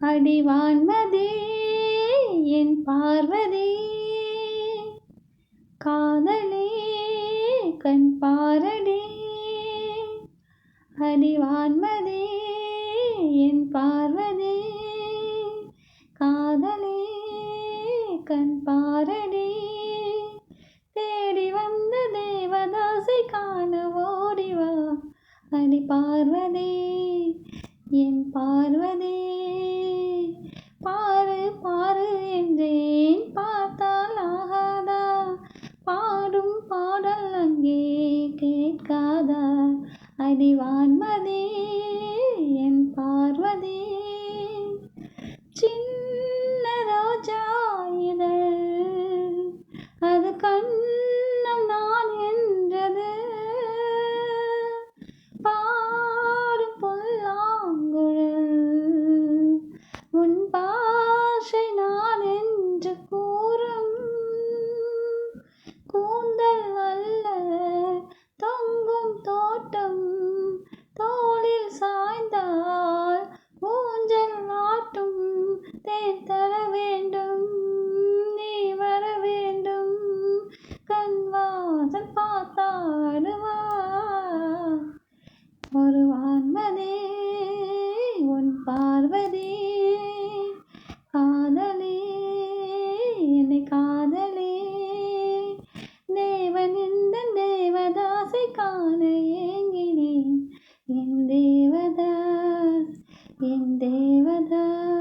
அடிவான்மதே என் பார்வதி. காதலே கண் பாரடி. அடிவான்மதே என் பார்வதி. காதலே கண் பாரடி. தேடி வந்த தேவதாசை காண ஓடிவா. அடி பார்வதே என் பார்வதே. பாரு என்றேன். பார்த்தால் ஆகாதா? பாடும் பாடல் அங்கே கேட்காதா? அடிவான்மதி கண்வாசல் பார்த்தாடுவா ஒரு வான்மதே உன் பார்வதி. காதலே என்னை காதலே. தேவன் இந்த தேவதாசை காண ஏங்கினேன். என் தேவதாஸ் என் தேவதாஸ்.